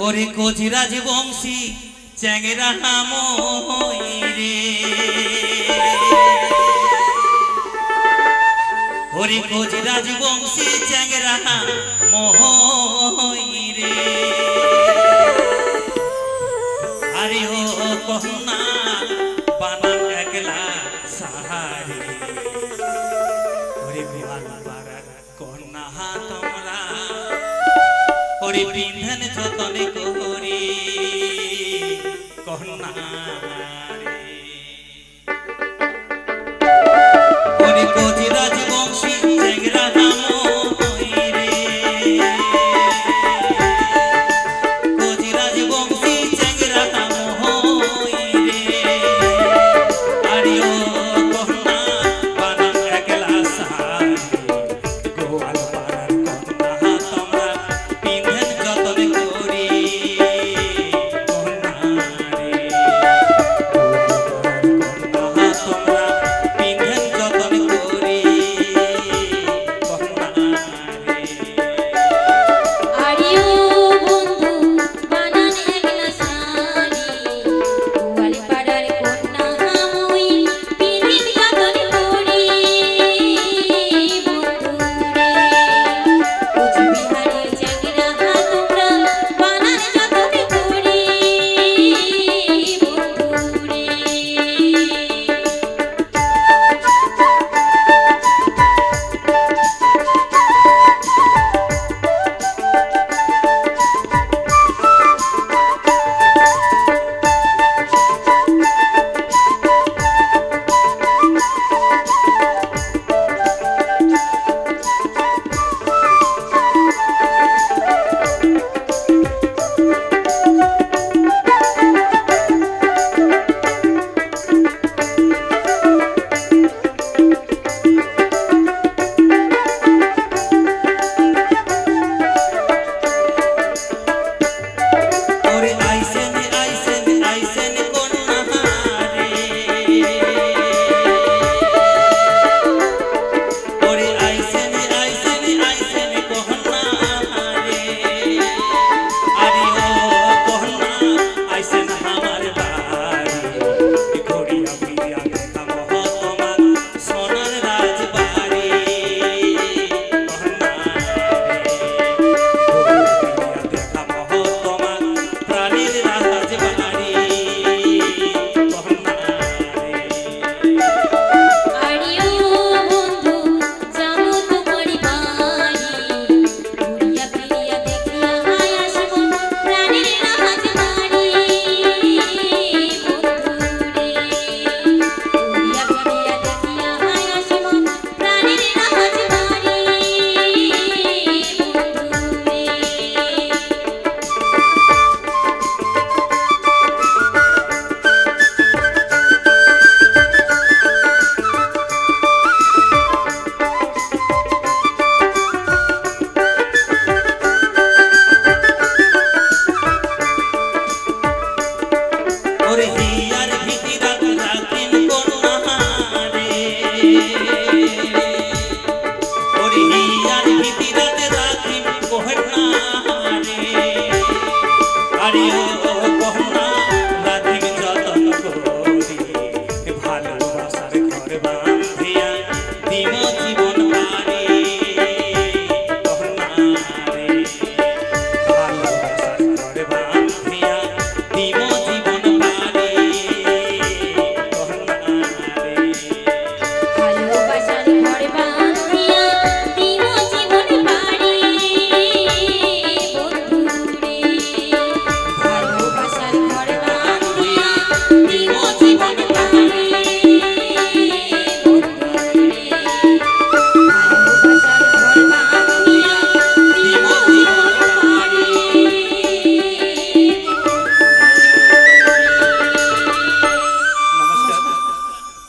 ওরে কোজিরাজ বংশী, চ্যাংরা মই রে ওরে কোজিরাজ বংশী, চ্যাংরা মই রে আরে ও কহুনা বানা একলা সাহারে। ওরে গোয়াল পাড়ার কন্যা তোমরা ওরে বিধান যতনে করি রে